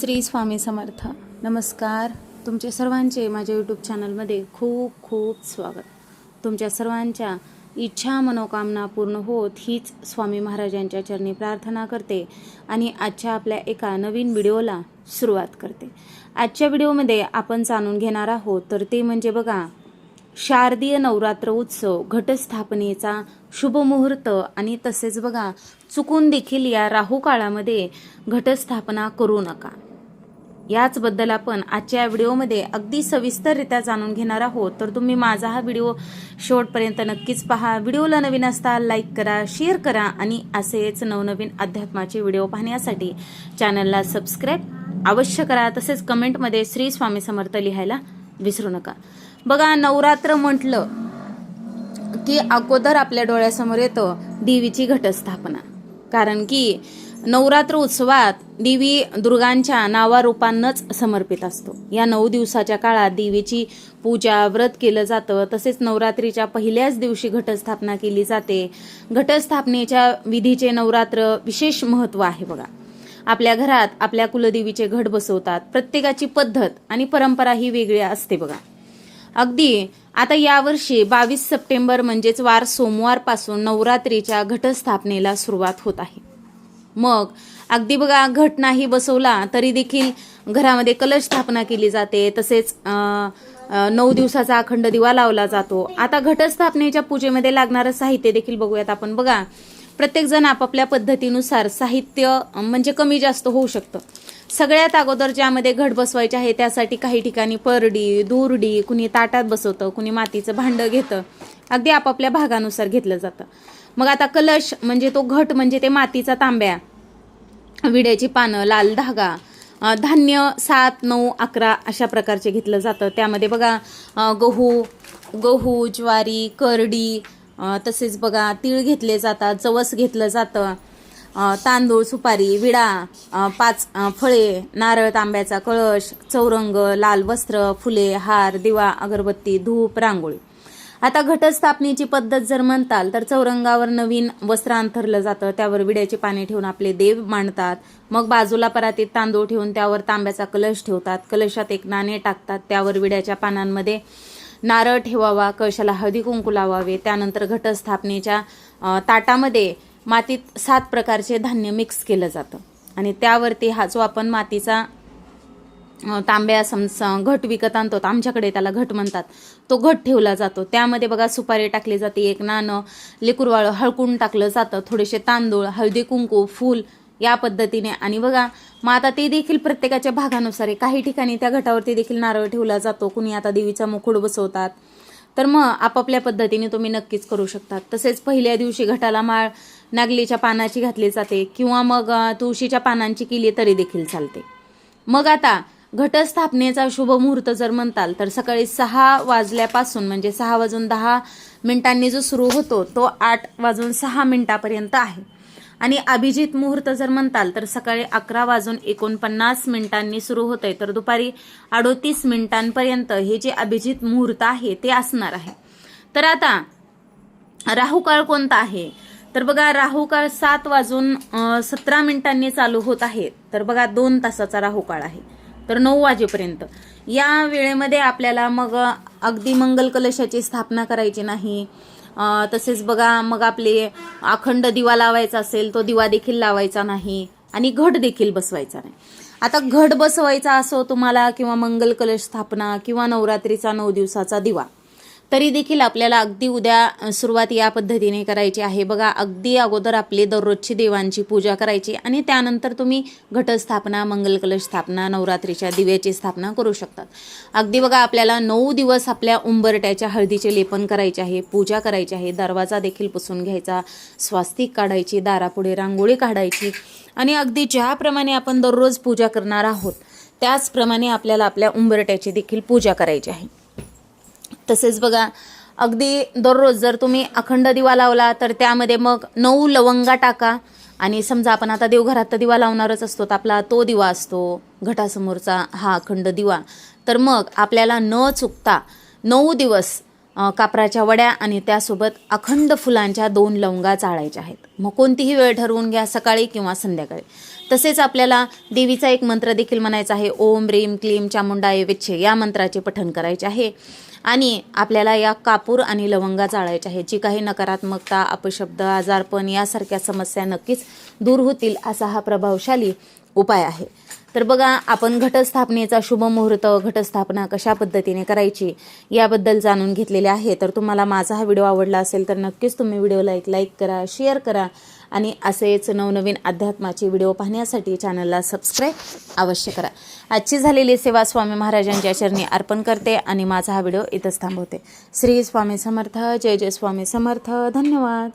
श्री स्वामी समर्थ. नमस्कार. तुमचे सर्वांचे माझ्या यूट्यूब चॅनलमध्ये खूप खूप स्वागत. तुमच्या सर्वांच्या इच्छा मनोकामना पूर्ण होत हीच स्वामी महाराजांच्या चरणी प्रार्थना करते आणि आजच्या आपल्या एका नवीन व्हिडिओला सुरुवात करते. आजच्या व्हिडिओमध्ये आपण जाणून घेणार आहोत तर ते म्हणजे बघा शारदीय नवरात्र उत्सव घटस्थापनेचा शुभमुहूर्त आणि तसेच बघा चुकून देखील या राहू काळामध्ये घटस्थापना करू नका. याचबद्दल आपण आजच्या व्हिडिओमध्ये अगदी सविस्तररित्या जाणून घेणार आहोत. तर तुम्ही माझा हा व्हिडिओ शेवटपर्यंत नक्कीच पहा. व्हिडिओला नवीन असता लाईक करा शेअर करा आणि असेच नवनवीन अध्यात्माचे व्हिडिओ पाहण्यासाठी चॅनलला सबस्क्राईब अवश्य करा. तसेच कमेंटमध्ये श्री स्वामी समर्थ लिहायला विसरू नका. बघा नवरात्र म्हटलं की अगोदर आपल्या डोळ्यासमोर येतं देवीची घटस्थापना. कारण की नवरात्र उत्सवात देवी दुर्गांच्या नावारूपांनाच समर्पित असतो. या नऊ दिवसाच्या काळात देवीची पूजा व्रत केलं जातं. तसेच नवरात्रीच्या पहिल्याच दिवशी घटस्थापना केली जाते. घटस्थापनेच्या विधीचे नवरात्र विशेष महत्त्व आहे बघा. आपल्या घरात आपल्या कुलदेवीचे घट बसवतात. प्रत्येकाची पद्धत आणि परंपरा ही वेगळी असते बघा. अगदी आता यावर्षी बावीस सप्टेंबर म्हणजेच वार सोमवारपासून नवरात्रीच्या घटस्थापनेला सुरुवात होत आहे. मग अगदी बघा घट नाही बसवला तरी देखील घरामध्ये कलश स्थापना केली जाते. तसेच नऊ दिवसाचा अखंड दिवा लावला जातो. आता घटस्थापनेच्या पूजेमध्ये लागणारं साहित्य देखील बघूयात आपण. बघा प्रत्येकजण आपापल्या पद्धतीनुसार साहित्य म्हणजे कमी जास्त होऊ शकतं. सगळ्यात अगोदर ज्यामध्ये घट बसवायचे आहे त्यासाठी काही ठिकाणी परडी धुरडी कुणी ताटात बसवतं कुणी मातीचं भांडं घेतं. अगदी आपापल्या भागानुसार घेतलं जातं. मग आता कलश म्हणजे तो घट म्हणजे ते मातीचा तांब्या. विड्याची पानं लाल धागा धान्य सात नऊ अकरा अशा प्रकारचे घेतलं जातं. त्यामध्ये बघा गहू गहू ज्वारी करडी तसेच बघा तीळ घेतले जातात जवस घेतलं जातं तांदूळ सुपारी विडा पाच फळे नारळ तांब्याचा कळश चौरंग लाल वस्त्र फुले हार दिवा अगरबत्ती धूप रांगोळी. आता घटस्थापनेची पद्धत जर म्हणताल तर चौरंगावर नवीन वस्त्र अंथरलं जातं त्यावर विड्याची पाने ठेवून आपले देव मांडतात मग बाजूला परातीत तांदूळ ठेवून त्यावर तांब्याचा कलश ठेवतात कलशात एक नाणे टाकतात त्यावर विड्याच्या पानांमध्ये नारळ ठेवावा कळशाला हळदी कुंकू लावावे त्यानंतर घटस्थापनेच्या ताटामध्ये मातीत सात प्रकारचे धान्य मिक्स केलं जातं. आणि त्यावरती हा जो आपण मातीचा तांब्या सम घट विकत आणतो. तर आमच्याकडे त्याला घट म्हणतात. तो घट ठेवला जातो. त्यामध्ये बघा सुपारी टाकली जाते एक नाणं लेकुरवाळं हळकून टाकलं जातं थोडेसे तांदूळ हळदी कुंकू फूल या पद्धतीने. आणि बघा मग आता ते देखील प्रत्येकाच्या भागानुसार आहे. काही ठिकाणी त्या घटावरती देखील नारळ ठेवला जातो. कुणी आता देवीचा मुखुड बसवतात. तर मग आपापल्या पद्धतीने तुम्ही नक्कीच करू शकतात. तसेच पहिल्या दिवशी घटाला माळ नागलीच्या पानाची घातली जाते. किंवा मग तुळशीच्या पानांची केली तरी देखील चालते. मग आता घटस्थापनेचा शुभ मुहूर्त जर म्हणताल तर सकाळी सहा वाजल्यापासून म्हणजे सहा वाजून दहा मिनिटांनी जो सुरू होतो तो आठ वाजून सहा मिनिटापर्यंत आहे. आणि अभिजित मुहूर्त जर म्हणताल तर सकाळी अकरा वाजून एकोणपन्नास मिनिटांनी सुरू होत आहे तर दुपारी अडोतीस मिनिटांपर्यंत हे जे अभिजित मुहूर्त आहे ते असणार आहे. तर आता राहू काळ कोणता आहे? तर बघा राहू काळ सात वाजून सतरा मिनिटांनी चालू होत आहे. तर बघा दोन तासाचा राहू काळ आहे. तर नऊ वाजेपर्यंत. या वेळेमध्ये आपल्याला मग अगदी मंगल कलशाची स्थापना करायची नाही. तसेच बघा मग आपले अखंड दिवा लावायचा असेल तो दिवा देखील लावायचा नाही आणि घट देखील बसवायचा नाही. आता घट बसवायचा असो तुम्हाला किंवा मंगल कलश स्थापना किंवा नवरात्रीचा नऊ दिवसाचा दिवा. तरी देखील आपल्याला अगदी उद्या सुरुवात या पद्धतीने करायची आहे. बघा अगदी अगोदर आपली दररोजची देवांची पूजा करायची आणि त्यानंतर तुम्ही घटस्थापना मंगलकलश स्थापना नवरात्रीच्या दिव्याची स्थापना करू शकतात. अगदी बघा आपल्याला नऊ दिवस आपल्या उंबरट्याच्या हळदीचे लेपन करायचे आहे पूजा करायची आहे दरवाजा देखील पुसून घ्यायचा स्वास्तिक काढायची दारापुढे रांगोळी काढायची आणि अगदी ज्याप्रमाणे आपण दररोज पूजा करणार आहोत त्याचप्रमाणे आपल्याला आपल्या उंबरट्याची देखील पूजा करायची आहे. तसेच बघा अगदी दररोज जर तुम्ही अखंड दिवा लावला तर त्यामध्ये मग नऊ लवंगा टाका. आणि समजा आपण आता देवघरात तर दिवा लावणारच असतो तर आपला तो दिवा असतो घटासमोरचा हा अखंड दिवा. तर मग आपल्याला न चुकता नऊ दिवस कापराच्या वड्या आणि त्यासोबत अखंड फुलांच्या दोन लवंगा चाळायच्या आहेत. मग कोणतीही वेळ ठरवून घ्या सकाळी किंवा संध्याकाळी. तसेच आपल्याला देवीचा एक मंत्र देखील म्हणायचा आहे ओम रीम क्लीम चामुंडाय विच्छे या मंत्राचे पठण करायचे आहे. आणि आपल्याला या कापूर आणि लवंगा चाळायच्या आहे जी काही नकारात्मकता अपशब्द आजारपण यासारख्या समस्या नक्कीच दूर होतील असा हा प्रभावशाली उपाय आहे. तर बघा आपण घटस्थापनेचा शुभ मुहूर्त घटस्थापना कशा पद्धतीने करायची याबद्दल जाणून घेतलेले आहे. तर तुम्हाला माझा हा व्हिडिओ आवडला असेल तर नक्कीच तुम्ही व्हिडिओला एक लाईक करा शेअर करा आणि असेच नवनवीन अध्यात्माचे व्हिडिओ पाहण्यासाठी चॅनलला सबस्क्राईब अवश्य करा. आजची झालेली सेवा स्वामी महाराजांच्या चरणी अर्पण करते आणि माझा हा व्हिडिओ इथंच थांबवते. श्री स्वामी समर्थ जय जय स्वामी समर्थ. धन्यवाद.